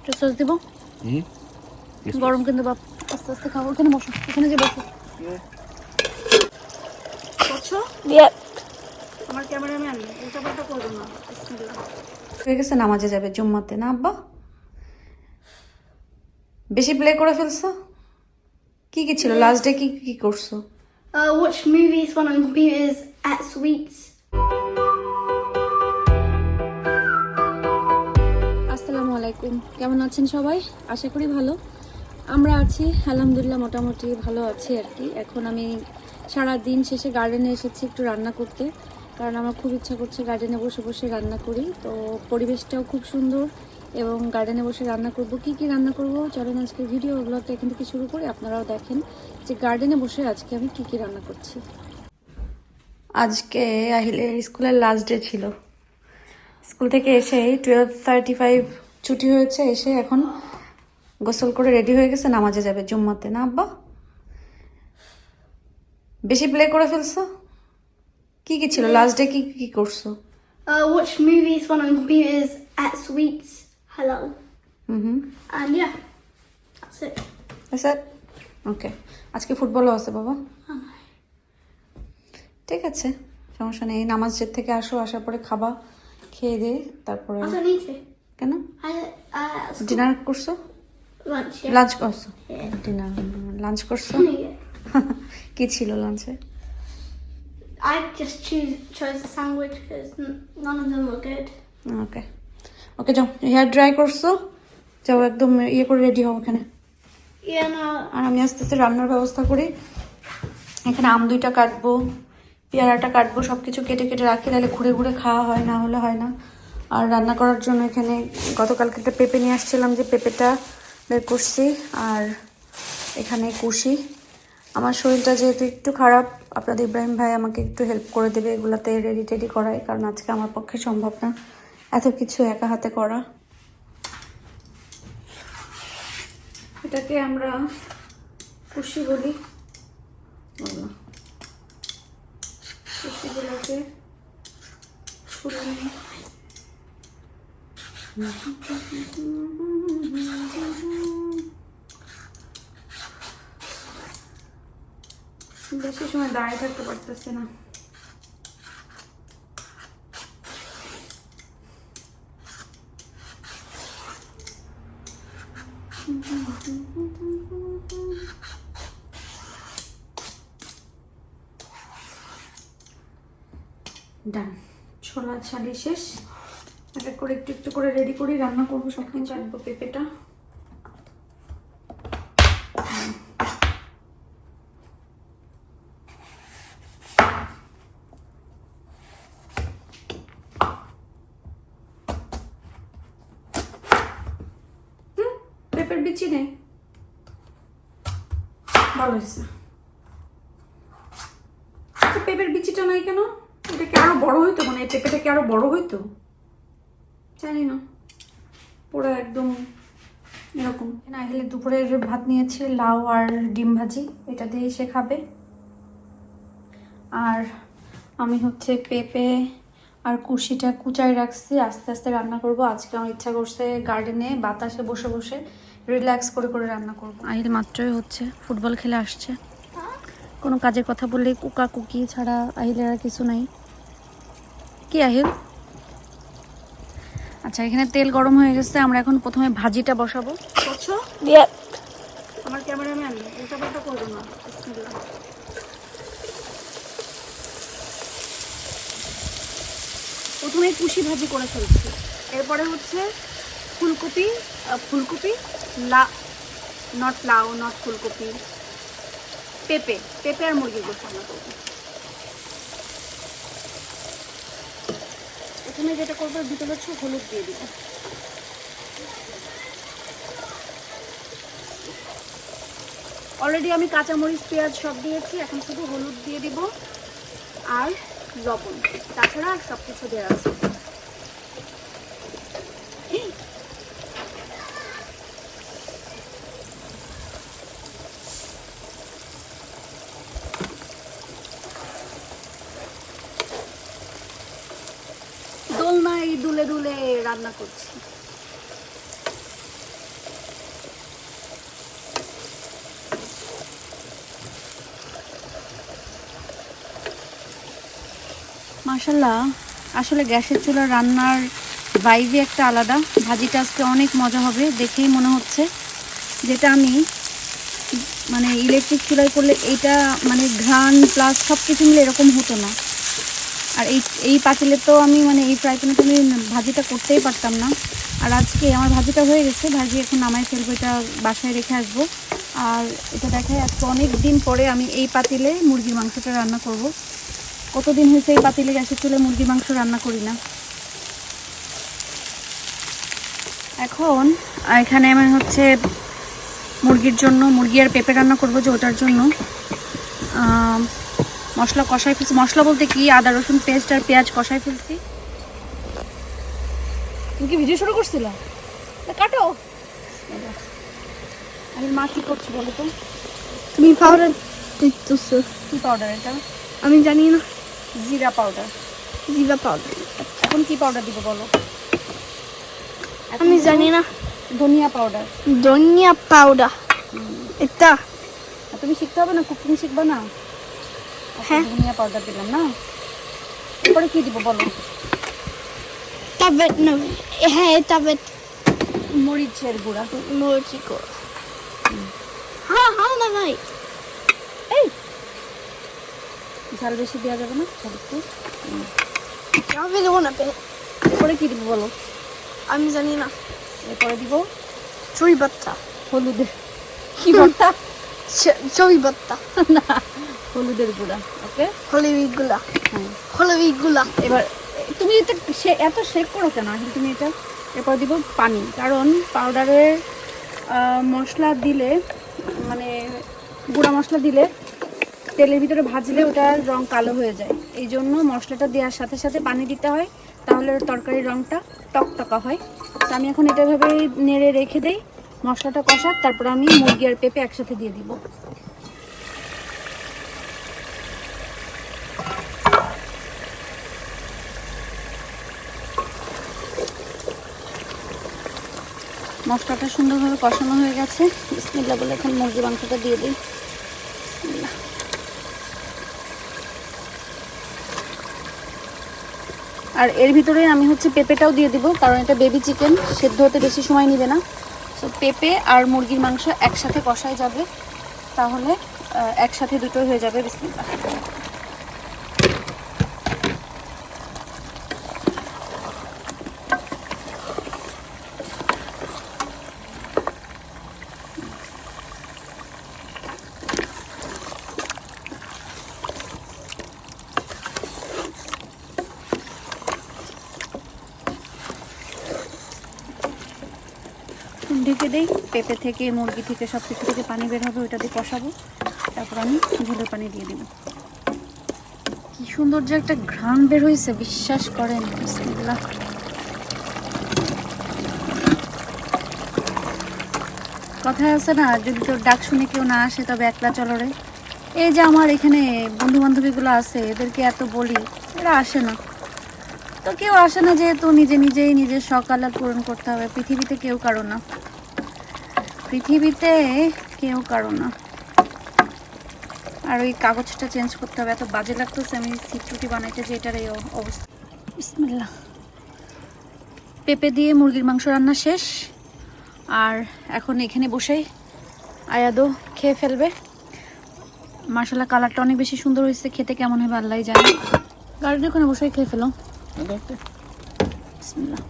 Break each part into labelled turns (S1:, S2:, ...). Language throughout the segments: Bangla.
S1: একটু সস দিব। গরম কিন্তু বাপ আস্তে আস্তে খাব। ওখানে বসো ওখানে যে বসো। করছ আমার ক্যামেরাম্যান উল্টা পাল্টা করব না
S2: হয়ে গেছে নামাজে যাবে জুম্মাতে। না আব্বা? বেশি প্লে করে ফেলছো? কি কি ছিল? লাস্ট ডে কি কি করছ?
S3: Uh, watch movies when on computers at sweets.
S1: আলাইকুম। কেমন আছেন সবাই? আশা করি ভালো। আমরা আছি, আলহামদুলিল্লাহ, মোটামুটি ভালো আছি আর কি। এখন আমি সারা দিন শেষে গার্ডেনে এসেছি একটু রান্না করতে। কারণ আমার খুব ইচ্ছা করছে গার্ডেনে বসে বসে রান্না করি। তো পরিবেশটাও খুব সুন্দর এবং গার্ডেনে বসে রান্না করব। কি কি রান্না করব? চলেন আজকে ভিডিও ব্লগটা এখান থেকে শুরু করি। আপনারাও দেখেন যে গার্ডেনে বসে আজকে আমি কি কি রান্না করছি।
S2: আজকে আহিলের স্কুলের লাস্ট ডে ছিল। স্কুল থেকে এসে টুয়েলভ থার্টি ফাইভ ছুটি হয়েছে এসে এখন গোসল করে রেডি হয়ে গেছে নামাজে যাবে জুম্মাতে। না আব্বা? বেশি প্লে করে ফেলছো? কি কি ছিল? লাস্ট ডে কি কি করছ?
S3: Uh, watch movies when on computers at sweets. Hello.
S2: Hmm
S3: And yeah, that's it.
S2: Sir okay আজকে ফুটবলও আছে বাবা। ঠিক আছে। সমস্যা নেই। নামাজের থেকে আসো আসার পরে খাবা খেয়ে দিয়ে তারপরে কেন? ডিনার করছ. লাঞ্চ করছ? ডিনার লাঞ্চ করছ. কি ছিল লাঞ্চে
S3: I just choose chose a sandwich because none of them were good.
S2: ওকে ওকে যাও। হেয়ার ড্রাই করছ? যাও একদম ইয়ে করে রেডি হও ওখানে।
S3: No.
S2: আর আমি আস্তে আস্তে রান্নার ব্যবস্থা করি। এখানে আম দুইটা কাটবো পেয়ারাটা কাটবো সব কিছু কেটে কেটে রাখি তাহলে ঘুরে ঘুরে খাওয়া হয় না হলে হয় না। আর রান্না করার জন্য এখানে গতকালকে একটা পেঁপে নিয়ে আসছিলাম যে পেঁপেটা বের করছি আর এখানে কুশি। আমার শরীরটা যেহেতু একটু খারাপ, আপনাদের ইব্রাহিম ভাই আমাকে একটু হেল্প করে দেবে এগুলাতে রেডি টেডি করায়, কারণ আজকে আমার পক্ষে সম্ভব না এত কিছু একা হাতে করা। এটাকে আমরা কুশি বলি। কুশিগুলোকে। বেশি সময় দাঁড়িয়ে থাকতে পারতেছে না। ডান ছোলা ছালি শেষ। এক এক করে একটু একটু করে রেডি করি রান্না করব সব কিছু। রাখব পেঁপেটা। হুম, পেঁপের বিচি নেই। ভালো হয়েছে। আচ্ছা পেঁপের বিচিটা নাই কেন? এটা কি আরও বড় হইতো? মানে এই পেঁপেটা কি আরও বড় হইতো? জানি না। পুরো একদম এরকম। না হলে দুপুরের ভাত নিয়েছি, লাউ আর ডিম ভাজি, এটা দিয়ে সে খাবে। আর আমি হচ্ছে পেঁপে আর কুশিটা কুচাই রাখছি, আস্তে আস্তে রান্না করব। আজকে আমার ইচ্ছা করছে গার্ডেনে বাতাসে বসে বসে রিল্যাক্স করে করে রান্না করব। আহিল মাত্রই হচ্ছে ফুটবল খেলে আসছে। কোনো কাজের কথা বললে কুকা কুকি ছাড়া আহিলের আর কিছু নাই। কি আহিল? আচ্ছা এখানে তেল গরম হয়ে গেছে আমরা এখন প্রথমে ভাজিটা বসাবো। করছ আমার ক্যামেরাম্যান উল্টা পাল্টা করব না। প্রথমে কুশি ভাজি করে ফেলছি। এরপরে হচ্ছে ফুলকপি ফুলকপি লা নট লাউ নট ফুলকপি পেঁপে পেঁপে আর মুরগির গোস্ত করব। প্রথমে যেটা করব ভিতরে হচ্ছে হলুদ দিয়ে দিব। অলরেডি আমি কাঁচামরিচ, পেঁয়াজ সব দিয়েছি, এখন শুধু হলুদ দিয়ে দিব আর লবণ। তাছাড়া সব কিছু দেওয়া আছে। নাই দুলে দুলে রান্না করছি। মাসাল্লাহ আসলে গ্যাসের চুলার রান্নার বাইবে একটা আলাদা। ভাজিটা আজকে অনেক মজা হবে, দেখেই মনে হচ্ছে। যেটা আমি মানে ইলেকট্রিক চুলায় করলে এটা মানে ঘ্রাণ প্লাস সব কিছু মিলে এরকম হতো না। আর এই এই পাতিলে তো আমি মানে এই ফ্রাই প্যানে তো আমি ভাজিটা করতেই পারতাম না। আর আজকে আমার ভাজিটা হয়ে গেছে, ভাজি এখন নামাই ফেলব, এটা বাসায় রেখে আসব। আর এটা দেখায় আজকে অনেক দিন পরে আমি এই পাতিলে মুরগির মাংসটা রান্না করব। কতদিন হয়েছে এই পাতিলে গ্যাসের চুলে মুরগির মাংস রান্না করি না? এখন এখানে আমার হচ্ছে মুরগির জন্য, মুরগি আর পেঁপে রান্না করব যে ওটার জন্য। মশলা কষাই ফেলছি। মশলা বলতে কি? আদা রসুন পেস্ট আর পেঁয়াজ কষাই ফেলছি। তুমি কি ভিডিও শুরু করছিল? কাটো। আমি মা কি করছি বলো তো?
S3: তুমি পাউডার
S2: কি পাউডার এটা?
S3: আমি জানি না।
S2: জিরা পাউডার
S3: জিরা পাউডার
S2: এখন কি পাউডার দিব বলো?
S3: আমি জানি না।
S2: ধনিয়া পাউডার
S3: ধনিয়া পাউডার এটা।
S2: তুমি শিখতে হবে না? কুকিং শিখবা না?
S3: হ্যাঁ।
S2: ধনিয়া পাউডার দিলাম না? এরপরে কি দিব বলো?
S3: হ্যাঁ
S2: মরিচের গুঁড়া।
S3: মরচি হ্যাঁ হ্যাঁ না ভাই।
S2: এই! ঝাল বেশি দেওয়া যাবে না? ঝাল একটু।
S3: আমি দেবো না পে
S2: এরপরে কি দিব বলো?
S3: আমি জানি না।
S2: এরপরে দিব
S3: চুই বাত্তা
S2: হলুদের। কি ভর্তা?
S3: বাত্তা
S2: না হলুদের গুঁড়া ওকে?
S3: হলুদগুলা
S2: হ্যাঁ।
S3: হলুদগুলা
S2: এবার তুমি এটা সে এত শেক করো কেন? আসলে তুমি এটা এরপর দিব পানি। কারণ পাউডারের মশলা দিলে মানে গুঁড়া মশলা দিলে তেলের ভিতরে ভাজলে ওটার রং কালো হয়ে যায়। এই জন্য মশলাটা দেওয়ার সাথে সাথে পানি দিতে হয় তাহলে ওর তরকারির রংটা টকটকা হয়। তো আমি এখন এটা ভাবে নেড়ে রেখে দেই। মশলাটা কষাক, তারপর আমি মুরগি আর পেঁপে একসাথে দিয়ে দিব। মশলাটা সুন্দরভাবে কষানো হয়ে গেছে। বিসমিল্লা বলে এখন মুরগি মাংসটা দিয়ে দিই। আর এর ভিতরে আমি হচ্ছে পেঁপেটাও দিয়ে দিব, কারণ এটা বেবি চিকেন সেদ্ধ হতে বেশি সময় নেবে না। পেঁপে আর মুরগির মাংস একসাথে কষাই যাবে তাহলে একসাথে দুটোই হয়ে যাবে বিসমিল্লাহ। দেই, পেঁপে থেকে, মুরগি থেকে সব কিছু থেকে পানি বের হবে, ওইটা দিয়ে কষাবো। তারপর আমি ঝোলের পানি দিয়ে দিব। কি সুন্দর যে একটা ঘ্রাণ বের হয়েছে বিশ্বাস করেন, বিসমিল্লাহ। কথায় আছে না, যদি তোর ডাক শুনে কেউ না আসে, তবে একলা চলো রে। এই যে আমার এখানে বন্ধু বান্ধবীগুলো আছে, এদেরকে এত বলি, এরা আসে না। তো কেউ আসে না, যেহেতু নিজে নিজেই নিজের সকালে পূরণ করতে হবে, পৃথিবীতে কেউ কারও না। পৃথিবীতে কেউ কারও না। আর ওই কাগজটা চেঞ্জ করতে হবে এত বাজে লাগতেছে আমি সিট রুটি বানাইতে যে এটার এই অবস্থা। বিসমিল্লাহ। পেঁপে দিয়ে মুরগির মাংস রান্না শেষ। আর এখন এখানে বসেই আয়াদো খেয়ে ফেলবে। মার্শাল্লাহ কালারটা অনেক বেশি সুন্দর হয়েছে খেতে কেমন হবে আল্লাহ জানে। গাড়ির ওখানে বসেই খেয়ে ফেলো। বিসমিল্লাহ।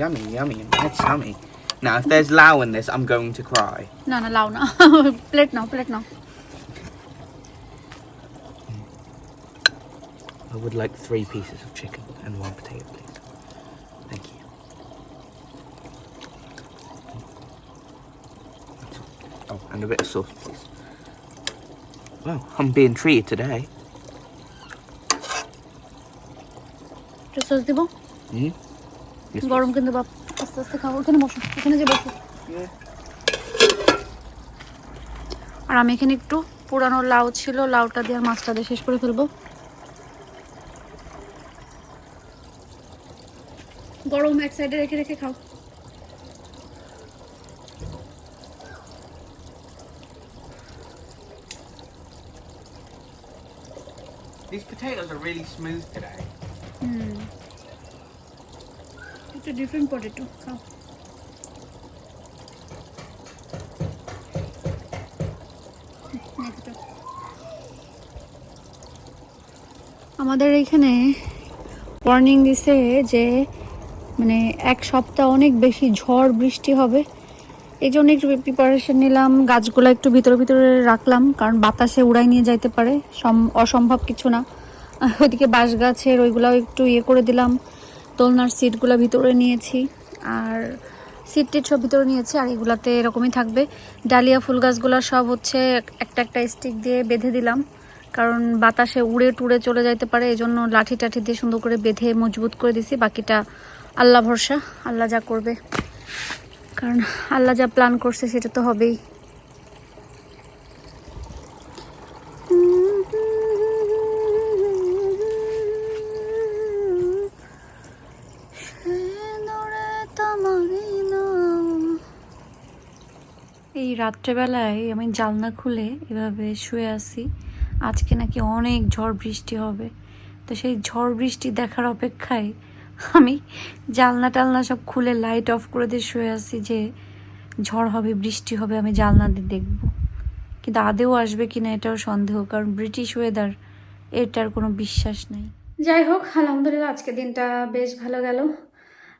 S4: Yummy, yummy. That's yummy. Now, if there's Lao in this, I'm going to cry.
S2: না না লাও না plate now plate now
S4: I would like three pieces of chicken and one potato, please. Thank you. That's all. Oh, and a bit of sauce, please. Well, I'm being treated today.
S2: একটু সস দিব
S4: Mm? Yes,
S2: গরম কিন্তু বাপ আস্তে আস্তে খাব। এখানে বসো এখানে যে বসো। আর আমি এখানে একটু পুরানো লাউ ছিল লাউটা দিয়ে আর মাছটা দিয়ে শেষ করে ফেলব। গরম এক সাইডে রেখে রেখে খাও।
S4: These potatoes are really smooth today.
S2: হুম। একটা ডিফারেন্ট পটেটো খাও। আমাদের এখানে ওয়ার্নিং দিছে যে মানে এক সপ্তাহ অনেক বেশি ঝড় বৃষ্টি হবে। এই জন্য একটু প্রিপারেশন নিলাম, গাছগুলো একটু ভিতরে ভিতরে রাখলাম, কারণ বাতাসে উড়াই নিয়ে যাইতে পারে। সম- অসম্ভব কিছু না। ওইদিকে বাঁশ গাছের ওইগুলাও একটু ইয়ে করে দিলাম। দোলনার সিটগুলো ভিতরে নিয়েছি। আর সিট টিট সব ভিতরে নিয়েছি, আর এগুলাতে এরকমই থাকবে। ডালিয়া ফুল গাছগুলো সব হচ্ছে একটা একটা স্টিক দিয়ে বেঁধে দিলাম। কারণ বাতাসে উড়ে টুড়ে চলে যাইতে পারে এই জন্য লাঠি টাঠি দিয়ে সুন্দর করে বেঁধে মজবুত করে দিছি। বাকিটা আল্লাহ ভরসা, আল্লাহ যা করবে। কারণ আল্লাহ যা প্ল্যান করছে সেটা তো হবেই। রাত্রেবেলায় আমি জালনা খুলে এভাবে শুয়ে আছি। আজকে নাকি অনেক ঝড় বৃষ্টি হবে। তো সেই ঝড় বৃষ্টি দেখার অপেক্ষায় আমি জালনা টালনা সব খুলে লাইট অফ করে দিয়ে শুয়ে আছি যে ঝড় হবে, বৃষ্টি হবে, আমি জালনা দিয়ে দেখব। কিন্তু আদেও আসবে কিনা এটাও সন্দেহ, কারণ ব্রিটিশ ওয়েদার এটার কোনো বিশ্বাস নেই। যাই হোক, আলহামদুলিল্লাহ আজকে দিনটা বেশ ভালো গেল।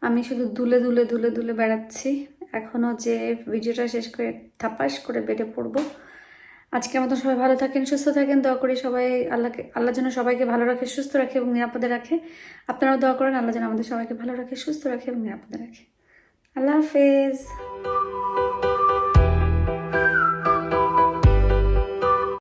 S2: আমি শুধু দুলে দুলে দুলে দুলে বেড়াচ্ছি। এখনও যে ভিডিওটা শেষ করে থাপাস করে বেডে পড়ব। আজকের মতো সবাই ভালো থাকেন, সুস্থ থাকেন, দয়া করি সবাই আল্লাহকে, আল্লাহ যেন সবাইকে ভালো রাখে, সুস্থ রাখে এবং নিরাপদে রাখে। আপনারাও দয়া করেন, আল্লাহ যেন আমাদের সবাইকে ভালো রাখে, সুস্থ রাখে এবং নিরাপদে রাখে। আল্লাহ হাফেজ।